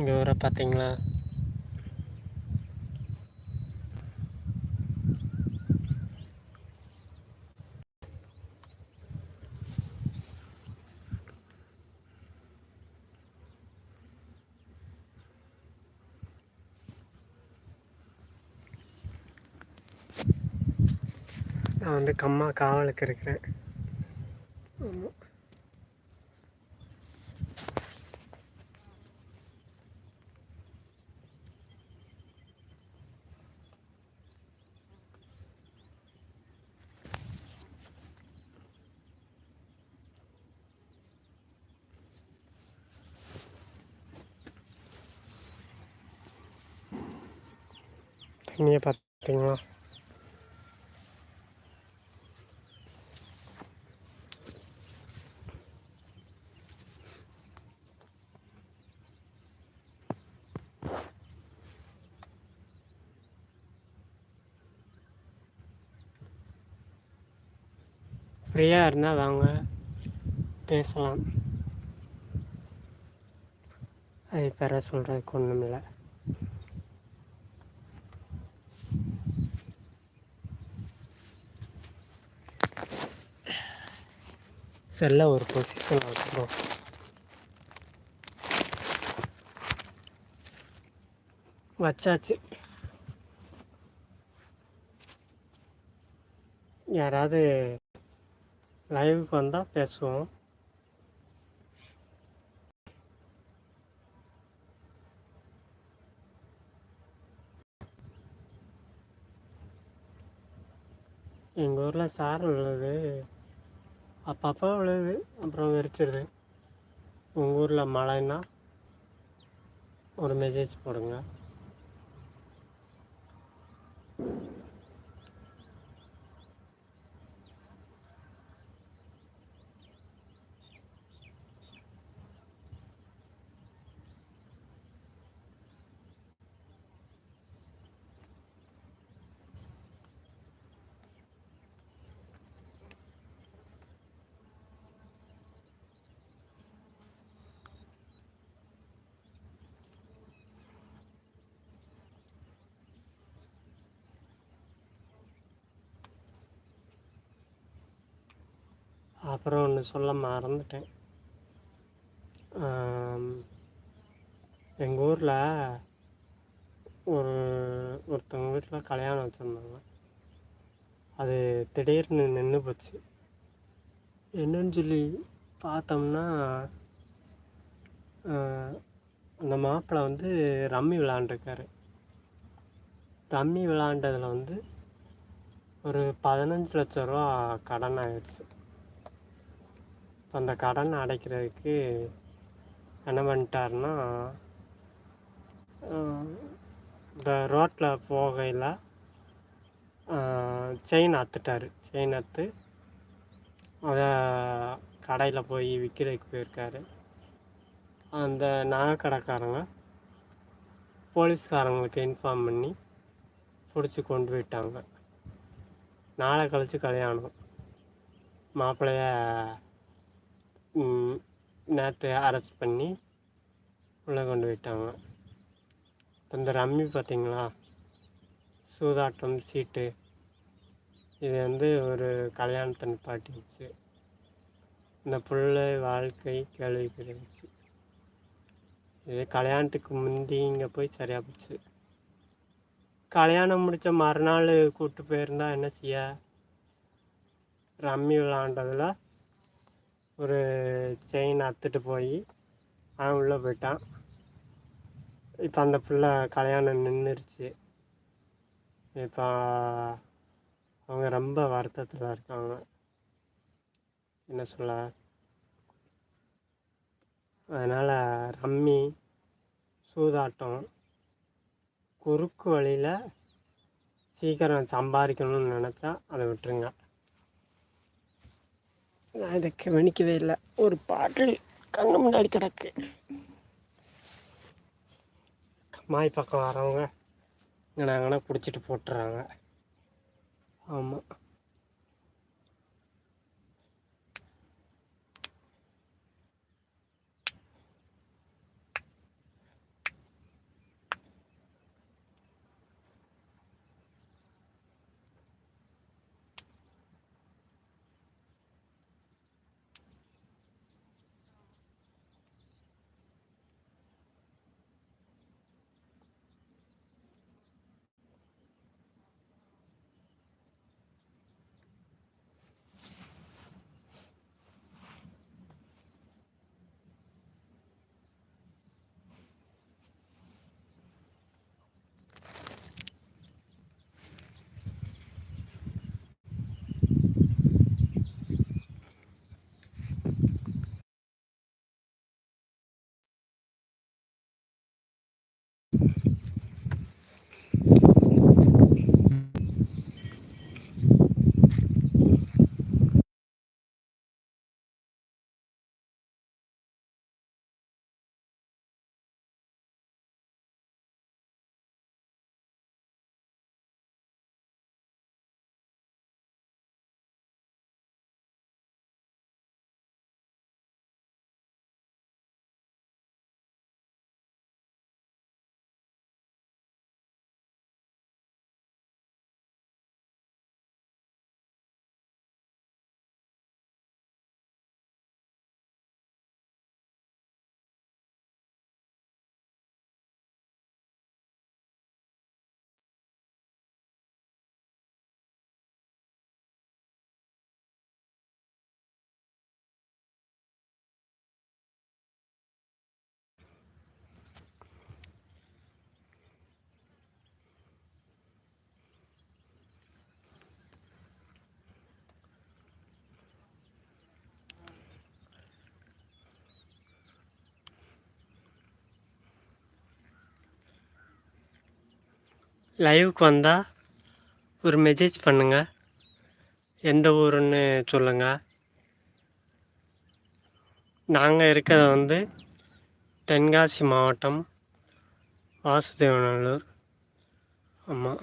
இங்கே வர பார்த்தீங்களா நான் வந்து கம்மா காவலுக்கு இருக்கிறேன். ஆமாம் நீங்கள் பார்த்தீங்களா ஃப்ரீயாக இருந்தால் வாங்க பேசலாம் அது பெற சொல்கிறதுக்கு ஒன்றும் இல்லை செல்ல ஒரு பொசிஷன் வச்சுருவோம். வச்சாச்சு. யாராவது லைவுக்கு வந்தால் பேசுவோம். எங்கள் ஊரில் சாரல் உள்ளது. அப்பப்போ விழுது அப்புறம் வெறிச்சிருது உங்கள் ஊரில் மழைன்னா ஒரு மெசேஜ் போடுங்க. அப்புறம் ஒன்று சொல்ல மறந்துட்டேன். எங்கள் ஊரில் ஒரு ஒருத்தவங்க வீட்டில் கல்யாணம் வச்சுருந்தாங்க. அது திடீர்னு நின்று போச்சு. என்னன்னு சொல்லி பார்த்தோம்னா அந்த மாப்பிள்ளை வந்து ரம்மி விளாண்டுருக்காரு ரம்மி விளாண்டதில் வந்து ஒரு பதினஞ்சு லட்ச ரூபா கடன் இப்போ அந்த கடன் அடைக்கிறதுக்கு என்ன பண்ணிட்டாருன்னா இந்த ரோட்டில் போகையில் செயின் அத்துட்டார். செயின் அத்து அதை கடையில் போய் விற்கிறதுக்கு போயிருக்காரு. அந்த நகைக்கடைக்காரங்க போலீஸ்காரங்களுக்கு இன்ஃபார்ம் பண்ணி பிடிச்சி கொண்டு போயிட்டாங்க. நாளை கழித்து கல்யாணம். மாப்பிள்ளைய நேற்று அரெஸ்ட் பண்ணி உள்ளே கொண்டு போயிட்டாங்க. இந்த ரம்மி பார்த்தீங்களா? சூதாட்டம் சீட்டு. இது வந்து ஒரு கல்யாணத்தை நிப்பாட்டிச்சு இந்த பிள்ளை வாழ்க்கை கேள்விக்குறிச்சு இது கல்யாணத்துக்கு முந்தி இங்கே போய் சரியாக போச்சு. கல்யாணம் முடித்த மறுநாள் கூப்பிட்டு போயிருந்தா என்ன செய்ய? ரம்மி விளாண்டதில் ஒரு செயின் அத்துட்டு போய் அவன் உள்ளே போயிட்டான். இப்போ அந்த பிள்ளை கல்யாணம் நின்றுருச்சு இப்போ அவங்க ரொம்ப வருத்தத்தில் இருக்காங்க. என்ன சொல்ல? அதனால் ரம்மி சூதாட்டம் குறுக்கு வழியில் சீக்கிரம் சம்பாதிக்கணும்னு நினச்சா அதை விட்டுருங்க. நான் இதை கவனிக்கவே இல்லை. ஒரு பாட்டில் கண்ணு முன்னாடி கிடக்கு. மாய் பக்கம் வரவங்க இங்கே நாங்கன்னா பிடிச்சிட்டு போட்டுறாங்க. ஆமாம் லைவுக்கு வந்தால் ஒரு மெசேஜ் பண்ணுங்கள் எந்த ஊருன்னு சொல்லுங்கள் நாங்கள் இருக்கிறது வந்து தென்காசி மாவட்டம் வாசுதேவநல்லூர். ஆமாம்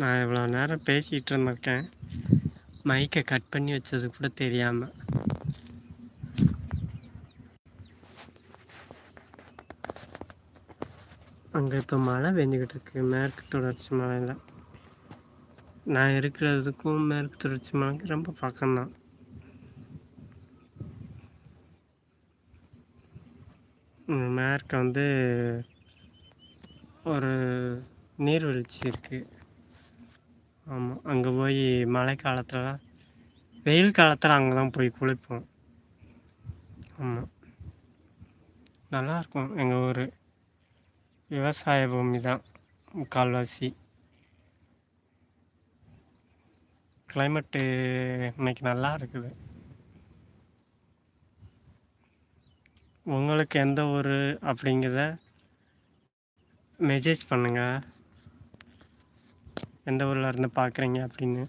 நான் இவ்வளோ நேரம் பேசிகிட்டு இருந்திருக்கேன். மைக்கை கட் பண்ணி வச்சது கூட தெரியாமல் அங்கே இப்போ மழை பெஞ்சிக்கிட்டு இருக்கு. மேற்கு தொடர்ச்சி மலையில். நான் இருக்கிறதுக்கும் மேற்கு தொடர்ச்சி மலைக்கு ரொம்ப பக்கம்தான். மேற்கு வந்து ஒரு நீர்வீழ்ச்சி இருக்குது ஆமாம் அங்கே போய் மழை காலத்தில் வெயில் காலத்தில் அங்கே தான் போய் குளிப்போம். ஆமாம் நல்லாயிருக்கும் எங்கள் ஊர் விவசாய பூமி தான். முக்கால்வாசி. கிளைமேட்டு இன்னைக்கு நல்லா இருக்குது உங்களுக்கு எந்த ஊர் அப்படிங்கிறத மெசேஜ் பண்ணுங்கள் எந்த ஊரில் இருந்து பார்க்குறீங்க அப்படின்னு.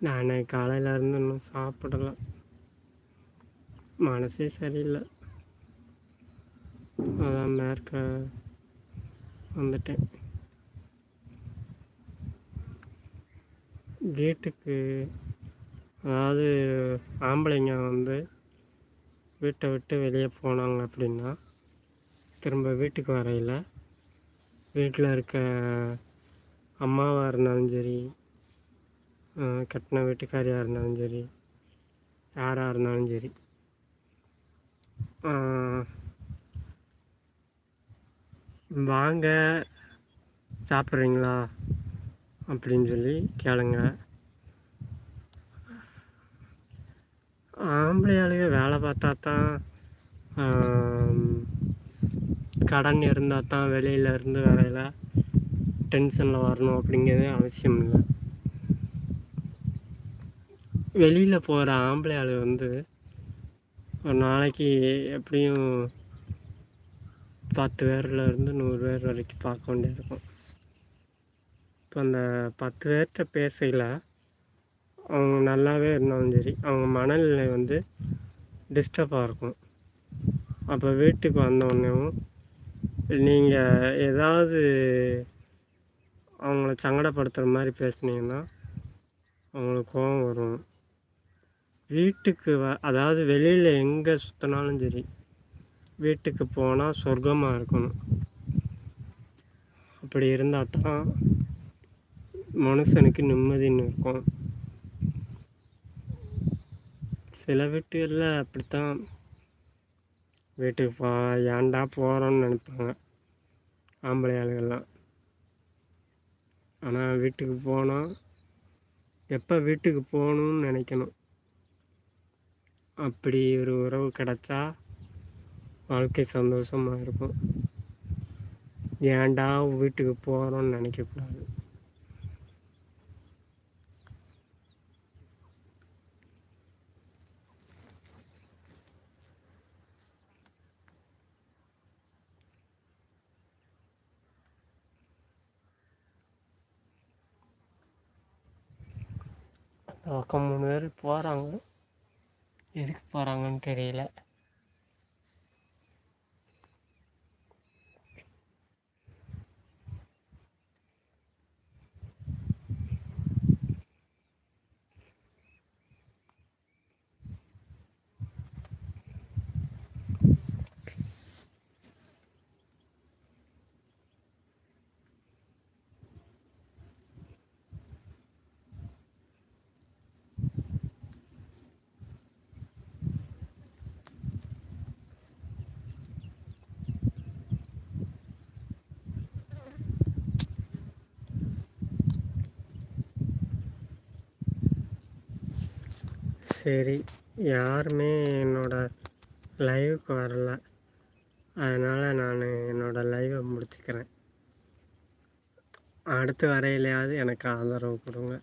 நான் காலையில் இருந்து இன்னும் சாப்பிடல. மனசே சரியில்லை. அதான் மேற்க வந்துட்டேன். வீட்டுக்கு அதாவது ஆம்பளைங்க வந்து வீட்டை விட்டு வெளியே போனாங்க அப்படின்னா திரும்ப வீட்டுக்கு வரையில் வீட்டில் இருக்க அம்மாவாக இருந்தாலும் சரி கட்டின வீட்டுக்காரியாக இருந்தாலும் சரி யாராக இருந்தாலும் சரி. வாங்க சாப்பிட்றீங்களா? அப்படின்னு சொல்லி கேளுங்க. ஆம்பளையாளுங்க வேலை பார்த்தா தான் கடன் இருந்தால் தான் வெளியில் இருந்து வேலையில் டென்ஷனில் வரணும் அப்படிங்கிறது அவசியம் இல்லை. வெளியில் போகிற ஆம்பளை ஆள் வந்து ஒரு நாளைக்கு எப்படியும் பத்து பேரில் இருந்து நூறு பேர் வரைக்கும் பார்க்க வேண்டியிருக்கும். இப்போ அந்த பத்து பேர்கிட்ட பேசையில் அவங்க நல்லாவே இருந்தாலும் சரி அவங்க மனநிலை வந்து டிஸ்டர்பாக இருக்கும். அப்போ வீட்டுக்கு வந்தோடனேவும் நீங்கள் ஏதாவது அவங்கள சங்கடப்படுத்துகிற மாதிரி பேசுனீங்கன்னா அவங்களுக்கு கோபம் வரும். வீட்டுக்கு வ அதாவது வெளியில் எங்கே சுற்றினாலும் சரி வீட்டுக்கு போனால் சொர்க்கமாக இருக்கணும். அப்படி இருந்தால் தான் மனுஷனுக்கு நிம்மதின்னு இருக்கும். சில வீட்டுகளில் அப்படித்தான். வீட்டுக்கு போ ஏன்டா போகிறோன்னு நினைப்பாங்க ஆம்பளை ஆளுகள்லாம் ஆனால் வீட்டுக்கு போனால் எப்போ வீட்டுக்கு போகணுன்னு நினைக்கணும். அப்படி ஒரு உறவு கிடச்சா வாழ்க்கை சந்தோஷமாக இருக்கும். ஏன்டா வீட்டுக்கு போகிறோன்னு நினைக்கக்கூடாது பக்கம் மூணு பேர் போகிறாங்க எதுக்கு போகிறாங்கன்னு தெரியல. சரி யாருமே என்னோடய லைவுக்கு வரல. அதனால் நான் என்னோடய லைவை முடிச்சுக்கிறேன். அடுத்து வரையிலையாவது எனக்கு ஆதரவு கொடுங்க.